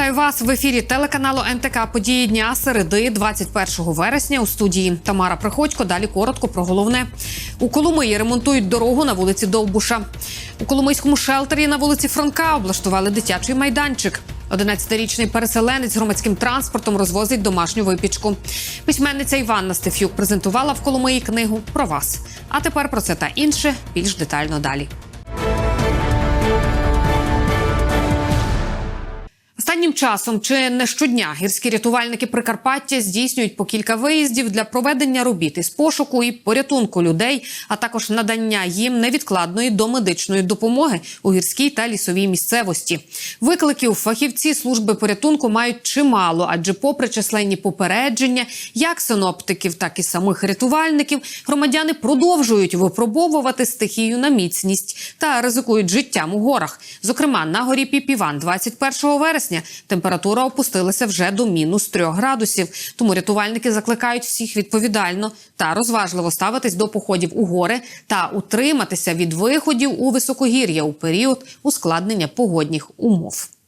Вітаю вас в ефірі телеканалу НТК Події дня середи 21 вересня у студії Тамара Приходько. Далі коротко про головне. У Коломиї ремонтують дорогу на вулиці Довбуша. У Коломийському шелтері на вулиці Франка облаштували дитячий майданчик. 11-річний переселенець громадським транспортом розвозить домашню випічку. Письменниця Іванна Стефюк презентувала в Коломиї книгу про вас. А тепер про це та інше більш детально далі. Останнім часом чи не щодня гірські рятувальники Прикарпаття здійснюють по кілька виїздів для проведення робіт із пошуку і порятунку людей, а також надання їм невідкладної домедичної допомоги у гірській та лісовій місцевості. Викликів фахівці служби порятунку мають чимало, адже, попри численні попередження, як синоптиків, так і самих рятувальників, громадяни продовжують випробовувати стихію на міцність та ризикують життям у горах. Зокрема, на горі Піпіван 21 вересня температура опустилася вже до мінус 3 градусів. Тому рятувальники закликають всіх відповідально та розважливо ставитись до походів у гори та утриматися від виходів у високогір'я у період ускладнення погодних умов.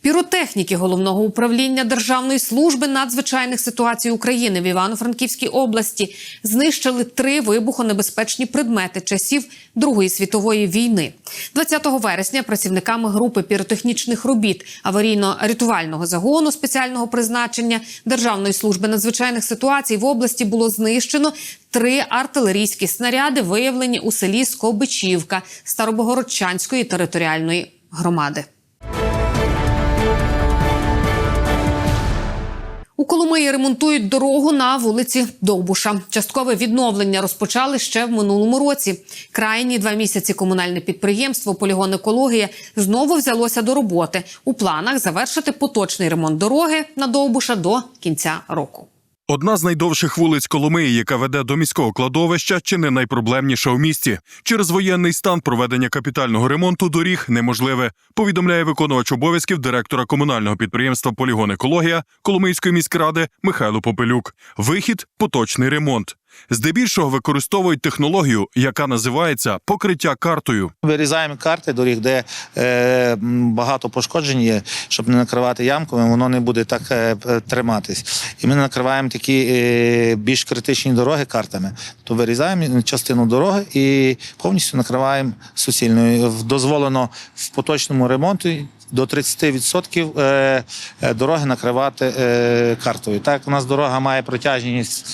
Піротехніки головного управління Державної служби надзвичайних ситуацій України в Івано-Франківській області знищили три вибухонебезпечні предмети часів Другої світової війни. 20 вересня працівниками групи піротехнічних робіт аварійно-рятувального загону спеціального призначення Державної служби надзвичайних ситуацій в області було знищено три артилерійські снаряди, виявлені у селі Скобичівка Старобогородчанської територіальної громади. У Коломиї ремонтують дорогу на вулиці Довбуша. Часткове відновлення розпочали ще в минулому році. Крайні два місяці комунальне підприємство Полігон Екологія знову взялося до роботи. У планах завершити поточний ремонт дороги на Довбуша до кінця року. Одна з найдовших вулиць Коломиї, яка веде до міського кладовища, чи не найпроблемніша у місті. Через воєнний стан проведення капітального ремонту доріг неможливе. Повідомляє виконувач обов'язків директора комунального підприємства Полігон Екологія Коломийської міськради Михайло Попелюк. Вихід поточний ремонт. Здебільшого використовують технологію, яка називається покриття картою. Вирізаємо карти доріг, де е, багато пошкоджень є, щоб не накривати ямками, воно не буде так е, триматись. І ми накриваємо такі е, більш критичні дороги картами. То вирізаємо частину дороги і повністю накриваємо суцільною. Дозволено в поточному ремонті. До 30% е, е, дороги накривати е, картою. Так, у нас дорога має протяжність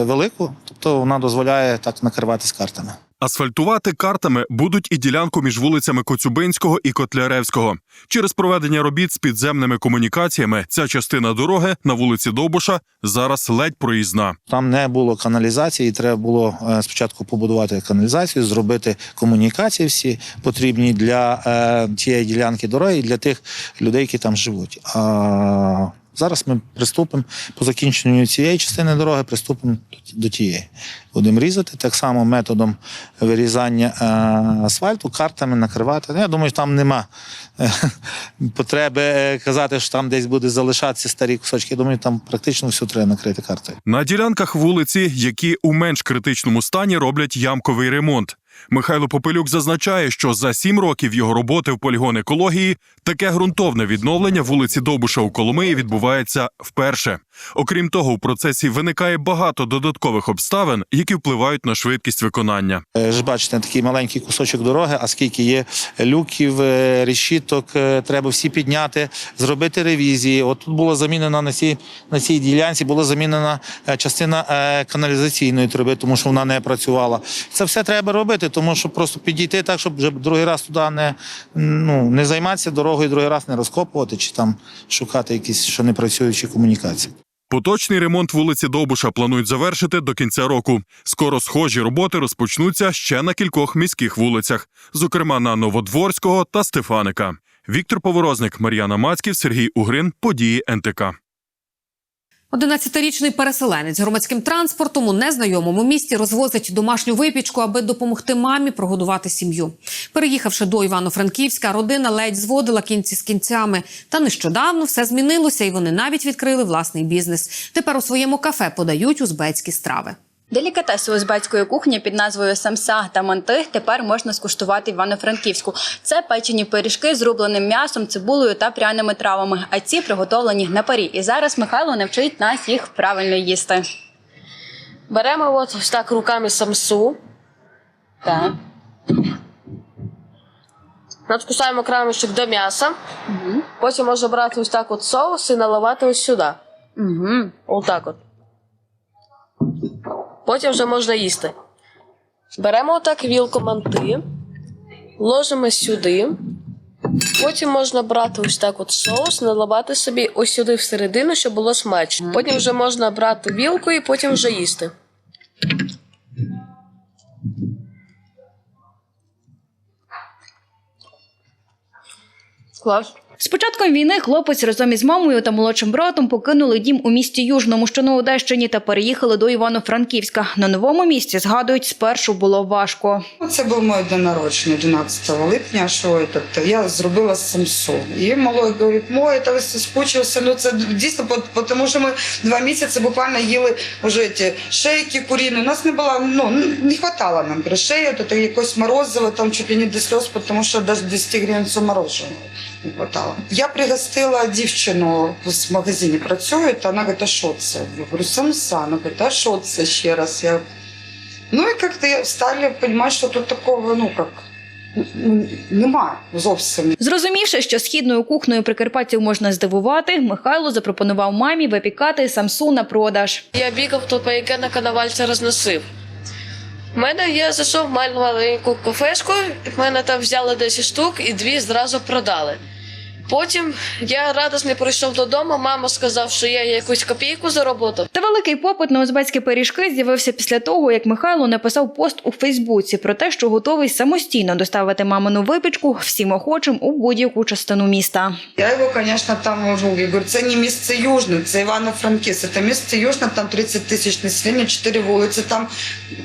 велику, тобто вона дозволяє так накриватись картами. Асфальтувати картами будуть і ділянку між вулицями Коцюбинського і Котляревського. Через проведення робіт з підземними комунікаціями ця частина дороги на вулиці Довбуша зараз ледь проїзна. Там не було каналізації, треба було е, спочатку побудувати каналізацію, зробити комунікації всі потрібні для е, тієї ділянки дороги і для тих людей, які там живуть. А зараз ми приступимо по закінченню цієї частини дороги, приступимо до- тієї. Будемо різати так само методом вирізання е, асфальту, картами накривати. Я думаю, там нема е, потреби е, казати, що там десь буде залишатися старі кусочки. Я думаю, там практично все треба накрити картою. На ділянках вулиці, які у менш критичному стані роблять ямковий ремонт. Михайло Попелюк зазначає, що за сім років його роботи в полігон екології таке ґрунтовне відновлення вулиці Довбуша у Коломиї відбувається вперше. Окрім того, у процесі виникає багато додаткових обставин, які впливають на швидкість виконання. Е, Ж бачите, такий маленький кусочок дороги, а скільки є люків, е, решіток, е, треба всі підняти, зробити ревізії. От тут було замінено на цій, на цій ділянці, була замінена частина каналізаційної труби, тому що вона не працювала. Це все треба робити, тому що просто підійти так, щоб вже другий раз туди не, ну, не займатися дорогою, другий раз не розкопувати чи там шукати якісь що не працюючі комунікації. Поточний ремонт вулиці Довбуша планують завершити до кінця року. Скоро схожі роботи розпочнуться ще на кількох міських вулицях, зокрема на Новодворського та Стефаника. Віктор Поворозник, Мар'яна Мацьків, Сергій Угрин. Події НТК. 11-річний переселенець громадським транспортом у незнайомому місті розвозить домашню випічку, аби допомогти мамі прогодувати сім'ю. Переїхавши до Івано-Франківська, родина ледь зводила кінці з кінцями. Та нещодавно все змінилося, і вони навіть відкрили власний бізнес. Тепер у своєму кафе подають узбецькі страви. Делікатеси узбецької кухні під назвою самса та манти тепер можна скуштувати в Івано-Франківську. Це печені пиріжки з рубленим м'ясом, цибулею та пряними травами. А ці приготовлені на парі. І зараз Михайло навчить нас їх правильно їсти. Беремо от ось так руками самсу, Так. надкусаємо крамочок до м'яса. Потім можна брати ось так от соус і наливати ось сюди. Угу. Отак от. Потім вже можна їсти. Беремо отак вілку манти, ложимо сюди. Потім можна брати ось так от соус, наливати собі ось сюди всередину, щоб було смачно. Потім вже можна брати вілку і потім вже їсти. Клас. З початком війни хлопець разом із мамою та молодшим братом покинули дім у місті Южному, що на Одещині, та переїхали до Івано-Франківська. На новому місці згадують, спершу було важко. Це був мій день народження 11 липня, що этот, я зробила самсу. І малой говорить, мой, це ви соскучився. Ну це дійсно, тому що ми два місяці буквально їли вже ті шейки куріни. У нас не було, ну не хватало нам грошей, це якось морозиво, там чуть ли не до сльоз, тому що навіть 10 гривень цього мороженого хватало. Я пригостила дівчину в магазині працює, та вона говорить, а що це? Я говорю, самса. Вона говорить, а що це ще раз? Я Ну и как-то стали понимать, что тут такого, ну как, ну, нема зовсім. Зрозумівши, що східною кухнею прикарпатців можна здивувати, Михайло запропонував мамі випікати самсу на продаж. Я бігав тут по яке на канавальця розносив. У мене я зайшов маленьку кафешку, в мене там взяли 10 штук і дві зразу продали. Потім я радісний прийшов додому, мама сказав, що я якусь копійку заработав. Та великий попит на узбецькі пиріжки з'явився після того, як Михайло написав пост у Фейсбуці про те, що готовий самостійно доставити мамину випічку всім охочим у будь-яку частину міста. Я його, конечно, там можу. Я говорю, це не місце Южне, це Івано-Франківськ. Це місце Южне, там 30 тисяч населення, 4 вулиці, там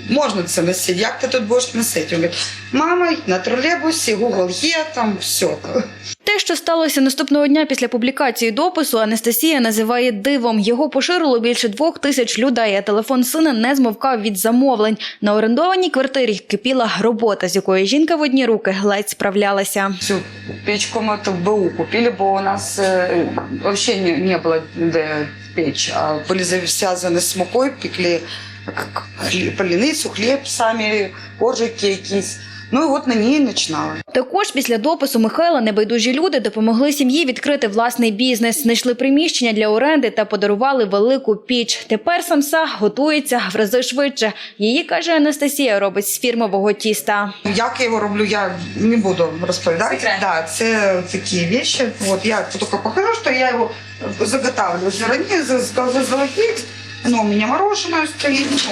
можна це носити. Як ти тут будеш носити? Він говорить, мама, на тролейбусі, Google є, там все Те, що сталося наступного дня після публікації допису, Анастасія називає дивом. Його поширило більше двох тисяч людей. А телефон сина не змовкав від замовлень. На орендованій квартирі кипіла робота, з якої жінка в одні руки ледь справлялася. Цю печку мы это в БУ купили, бо у нас э, вообще не, не было де печь, а были завязаны с мукой, пекли как хліб, паляницю, хліб самі, коржики якісь. Ну і от на ній починала. Також після допису Михайла небайдужі люди допомогли сім'ї відкрити власний бізнес, знайшли приміщення для оренди та подарували велику піч. Тепер самса готується в рази швидше. Її каже Анастасія, робить з фірмового тіста. Як я його роблю, я не буду розповідати. Да, це такі речі. От я тільки покажу, що я його заготавлю зарані, заздалегідь. Ну, у мене мороженое стоїть.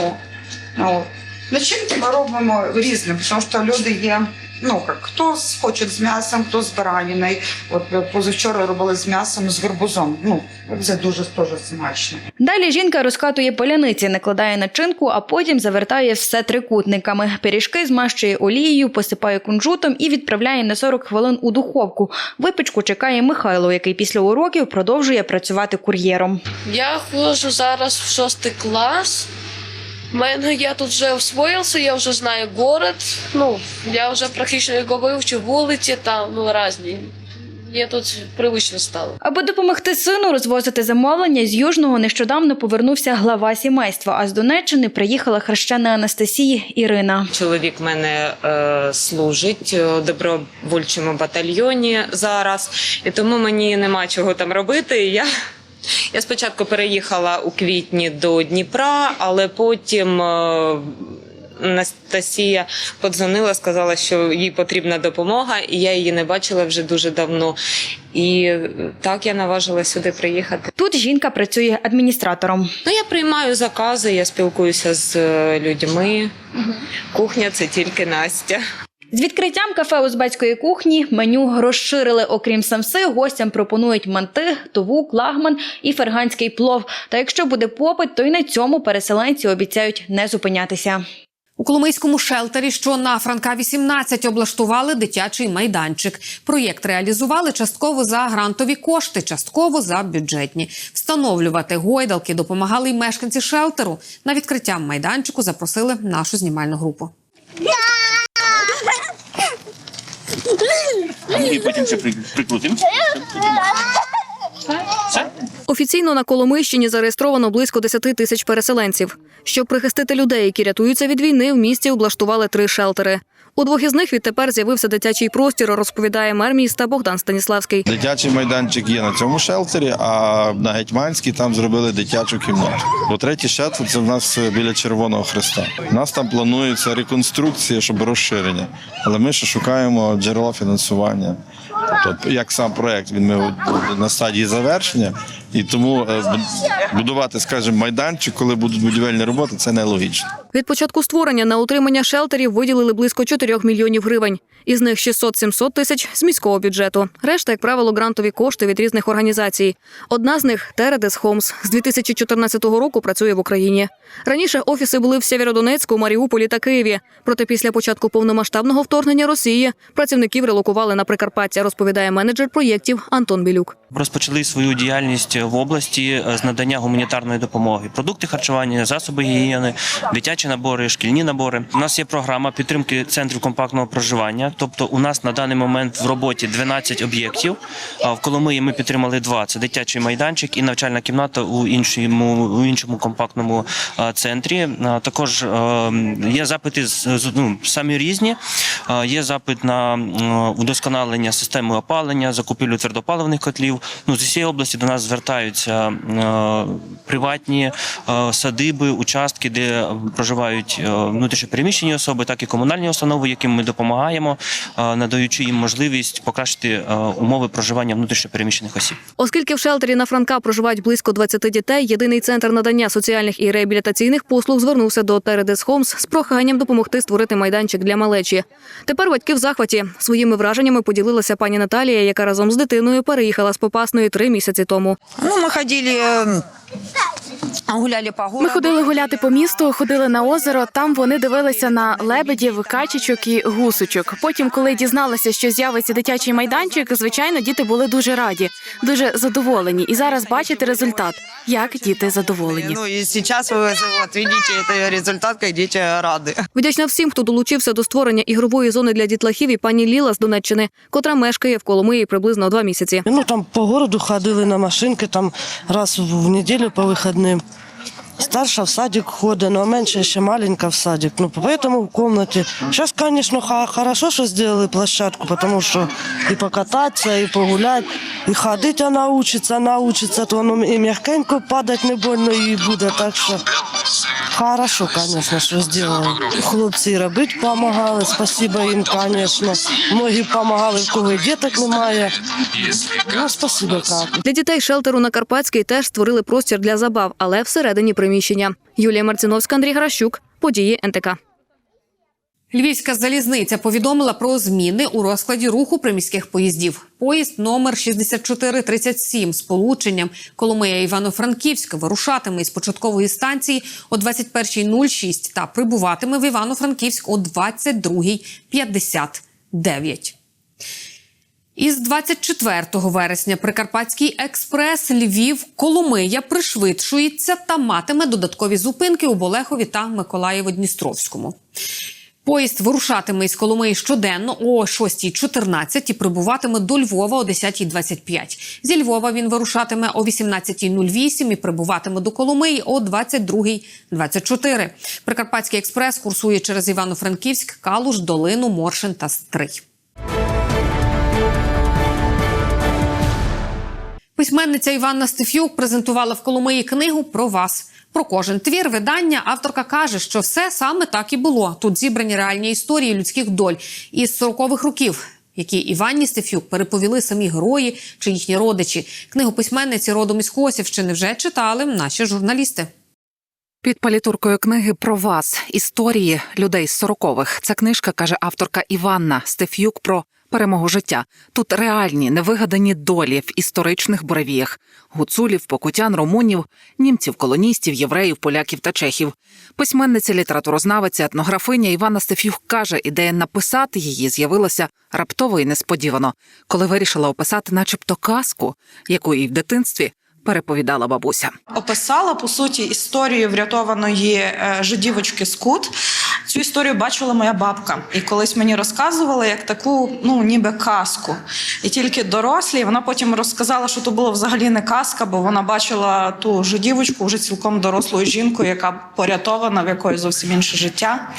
Ну, от. Начинки ми робимо різні, тому що люди є. Ну як хто хоче з м'ясом, хто з бараниною. От позавчора робили з м'ясом з гарбузом. Ну це дуже теж смачно. Далі жінка розкатує поляниці, накладає начинку, а потім завертає все трикутниками. Пиріжки змащує олією, посипає кунжутом і відправляє на 40 хвилин у духовку. Випічку чекає Михайло, який після уроків продовжує працювати кур'єром. Я ходжу зараз в шостий клас. Мене я тут вже освоївся, я вже знаю город. Ну, я вже практично його вивчив, вулиці там ну, різні. Я тут привично стало. Аби допомогти сину розвозити замовлення, з Южного нещодавно повернувся глава сімейства, а з Донеччини приїхала хрещена Анастасії Ірина. Чоловік мене е, служить у добровольчому батальйоні зараз, і тому мені нема чого там робити. І Я, я спочатку переїхала у квітні до Дніпра, але потім. Е, Анастасія подзвонила, сказала, що їй потрібна допомога, і я її не бачила вже дуже давно. І так я наважила сюди приїхати. Тут жінка працює адміністратором. Ну, я приймаю закази, я спілкуюся з е, людьми. Кухня це тільки Настя. З відкриттям кафе узбецької кухні меню розширили. Окрім самси, гостям пропонують манти, товук, лагман і ферганський плов. Та якщо буде попит, то й на цьому переселенці обіцяють не зупинятися. У Коломийському шелтері, що на Франка 18, облаштували дитячий майданчик. Проєкт реалізували частково за грантові кошти, частково за бюджетні. Встановлювати гойдалки допомагали й мешканці шелтеру. На відкриття майданчику запросили нашу знімальну групу. І потім ще при- прикрутимо. Офіційно на Коломийщині зареєстровано близько 10 тисяч переселенців. Щоб прихистити людей, які рятуються від війни, в місті облаштували три шелтери. У двох із них відтепер з'явився дитячий простір, розповідає мер міста Богдан Станіславський. Дитячий майданчик є на цьому шелтері, а на Гетьманській там зробили дитячу кімнату. Бо третій шелтер це в нас біля Червоного Хреста. У нас там планується реконструкція, щоб розширення. Але ми ще шукаємо джерела фінансування. Тобто, як сам проект, він ми на стадії завершення, і тому е, будувати, скажімо, майданчик, коли будуть будівельні роботи, це нелогічно. Від початку створення на утримання шелтерів виділили близько 4 мільйонів гривень. Із них 600-700 тисяч з міського бюджету. Решта, як правило, грантові кошти від різних організацій. Одна з них Тередес Хомс з 2014 року працює в Україні. Раніше офіси були в Сєвєродонецьку, Маріуполі та Києві. Проте після початку повномасштабного вторгнення Росії працівників релокували на Прикарпаття, розповідає менеджер проєктів Антон Білюк. Розпочали свою діяльність в області е, з надання гуманітарної допомоги, продукти харчування, засоби гігієни, дитячі набори, шкільні набори. У нас є програма підтримки центрів компактного проживання. Тобто, у нас на даний момент в роботі 12 об'єктів. А в Коломиї ми підтримали два: це дитячий майданчик і навчальна кімната у іншому у іншому компактному центрі. Також е, є запити ну, самі різні. Є запит на удосконалення системи опалення, закупівлю твердопаливних котлів. Ну з усієї області до нас звертаються е, приватні е, садиби, участки, де проживають е, внутрішньопереміщені особи, так і комунальні установи, яким ми допомагаємо, надаючи їм можливість покращити умови проживання внутрішньопереміщених осіб. Оскільки в шелтері на Франка проживають близько 20 дітей, єдиний центр надання соціальних і реабілітаційних послуг звернувся до Тередес Хомс з проханням допомогти створити майданчик для малечі. Тепер батьки в захваті. Своїми враженнями поділилася пані Наталія, яка разом з дитиною переїхала з Попасної три місяці тому. Ну, мы ходили, э, гуляли по городу. Ми ходили гуляти по місту, ходили на озеро. Там вони дивилися на лебедів, качечок і гусочок. Потім, коли дізналися, що з'явиться дитячий майданчик, звичайно, діти були дуже раді, дуже задоволені. І зараз бачите результат, як діти задоволені. Ну и сейчас вы вот видите, это результат, как дети рады. Вдячна всім, хто долучився до створення ігрової зони для дітлахів і пані Ліла з Донеччини, котра мешкає в Коломиї приблизно два місяці. Ну там по городу ходили на машинки, там раз в неділю по вихідним. Старша в садик ходить, ну, а менше ще маленька в садик. Ну, поэтому в комнате. Сейчас, конечно, хорошо, що сделали площадку, потому що і покататься, і погулять, і ходить она учиться, вона учится, то воно і м'якенько падать не больно їй буде. Так що хорошо, конечно, що сделали. Хлопці робити допомагали, спасибо їм, конечно. Многі допомагали, в кого діток немає. Ну, спасибо, так. Для дітей шелтеру на Карпатській теж створили простір для забав, але всередині приміщення. Юлія Марціновська, Андрій Гращук. Події НТК. Львівська залізниця повідомила про зміни у розкладі руху приміських поїздів. Поїзд номер 6437 з полученням Коломия Івано-Франківська вирушатиме із початкової станції о 21.06 та прибуватиме в Івано-Франківськ о 22.59. Із 24 вересня Прикарпатський експрес Львів Коломия пришвидшується та матиме додаткові зупинки у Болехові та Миколаєво-Дністровському. Поїзд вирушатиме із Коломиї щоденно о 6.14 і прибуватиме до Львова о 10.25. Зі Львова він вирушатиме о 18.08 і прибуватиме до Коломиї о 22.24. Прикарпатський експрес курсує через Івано-Франківськ, Калуш, Долину, Моршин та Стрий. Письменниця Іванна Стефюк презентувала в Коломиї книгу про вас. Про кожен твір видання авторка каже, що все саме так і було. Тут зібрані реальні історії людських доль із 40-х років, які Іванні Стефюк переповіли самі герої чи їхні родичі. Книгу письменниці родом із Косівщини вже читали наші журналісти. Під палітуркою книги про вас історії людей з сорокових. Ця книжка каже авторка Іванна Стефюк про перемогу життя. Тут реальні невигадані долі в історичних буревіях гуцулів, покутян, румунів, німців, колоністів, євреїв, поляків та чехів. Письменниця, літературознавиця, етнографиня Івана Стефюк каже, ідея написати її з'явилася раптово і несподівано, коли вирішила описати, начебто, казку, яку їй в дитинстві переповідала бабуся. описала по суті історію врятованої е, жидівочки Скут. Цю історію бачила моя бабка, і колись мені розказувала як таку, ну ніби казку. І тільки дорослі, вона потім розказала, що то було взагалі не казка, бо вона бачила ту жидівочку вже цілком дорослою жінкою, яка порятована, в якої зовсім інше життя.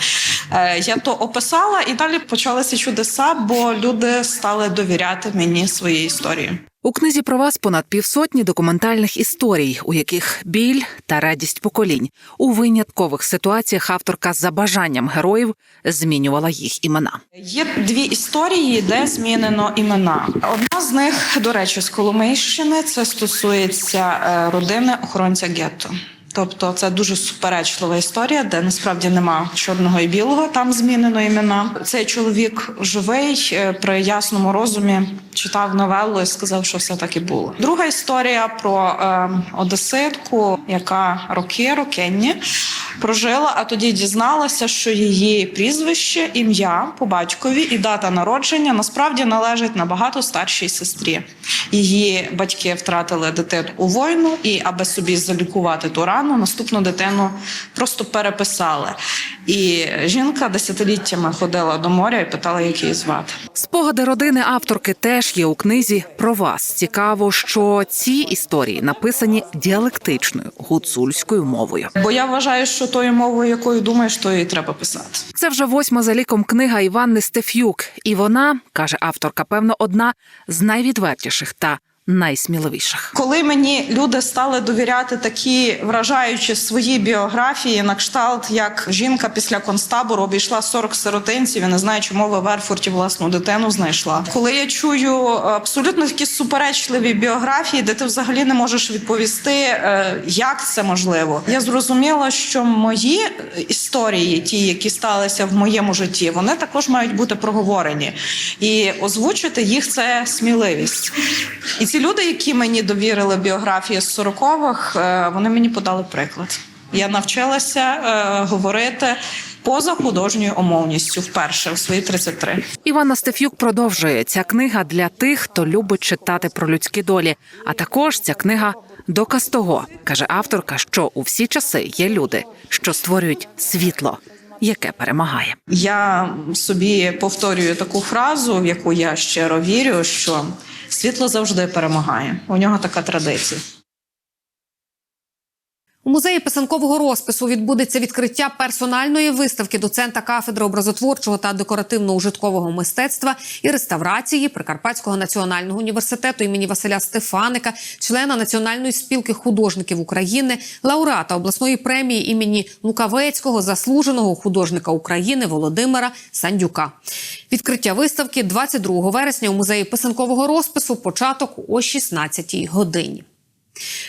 Е, Я то описала, і далі почалися чудеса, бо люди стали довіряти мені свої історії. У книзі про вас понад півсотні документальних історій, у яких біль та радість поколінь у виняткових ситуаціях авторка за бажанням героїв змінювала їх імена. Є дві історії, де змінено імена. Одна з них, до речі, з Коломийщини. Це стосується е, родини охоронця гетто. Тобто це дуже суперечлива історія, де насправді нема чорного і білого. Там змінено імена. Цей чоловік живий е, при ясному розумі читав новелу і сказав, що все так і було. Друга історія про е, одеситку, яка роки рокенні прожила, а тоді дізналася, що її прізвище, ім'я по батькові і дата народження насправді належать набагато старшій сестрі. Її батьки втратили дитину у війну, і аби собі залікувати ту рану, наступну дитину просто переписали. І жінка десятиліттями ходила до моря і питала, як її звати. Спогади родини авторки теж є у книзі про вас. Цікаво, що ці історії написані діалектичною гуцульською мовою. Бо я вважаю, що тою мовою, якою думаєш, то і треба писати. Це вже восьма за ліком книга Іванни Стеф'юк, і вона каже авторка, певно, одна з найвідвертіших та найсміливіших. Коли мені люди стали довіряти такі вражаючі свої біографії, на кшталт, як жінка після концтабору обійшла 40 сиротинців і не знаю, чому в Верфурті власну дитину знайшла. Коли я чую абсолютно такі суперечливі біографії, де ти взагалі не можеш відповісти, е, як це можливо, я зрозуміла, що мої історії, ті, які сталися в моєму житті, вони також мають бути проговорені, і озвучити їх це сміливість. І ці люди, які мені довірили біографії з 40-х, е, вони мені подали приклад. Я навчилася е, говорити поза художньою умовністю вперше в свої 33. Івана Стеф'юк продовжує ця книга для тих, хто любить читати про людські долі. А також ця книга доказ того, каже авторка, що у всі часи є люди, що створюють світло, яке перемагає. Я собі повторюю таку фразу, в яку я щиро вірю, що світло завжди перемагає. У нього така традиція. У музеї писанкового розпису відбудеться відкриття персональної виставки доцента кафедри образотворчого та декоративно-ужиткового мистецтва і реставрації Прикарпатського національного університету імені Василя Стефаника, члена Національної спілки художників України, лауреата обласної премії імені Лукавецького, заслуженого художника України Володимира Сандюка. Відкриття виставки 22 вересня у музеї писанкового розпису. Початок о 16-й годині.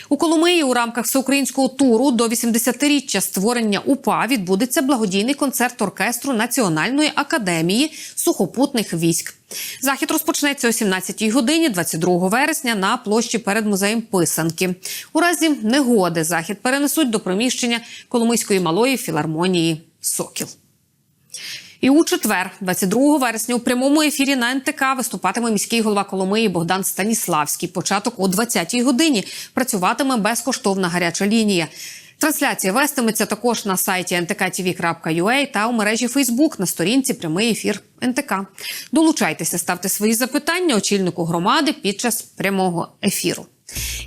У Коломиї у рамках всеукраїнського туру до 80-річчя створення УПА відбудеться благодійний концерт оркестру Національної академії сухопутних військ. Захід розпочнеться о 17-й годині 22 вересня на площі перед музеєм писанки. У разі негоди захід перенесуть до приміщення Коломийської малої філармонії Сокіл. І у четвер, 22 вересня, у прямому ефірі на НТК виступатиме міський голова Коломиї Богдан Станіславський. Початок о 20-й годині працюватиме безкоштовна гаряча лінія. Трансляція вестиметься також на сайті ntktv.ua та у мережі Фейсбук на сторінці прямий ефір НТК. Долучайтеся, ставте свої запитання очільнику громади під час прямого ефіру.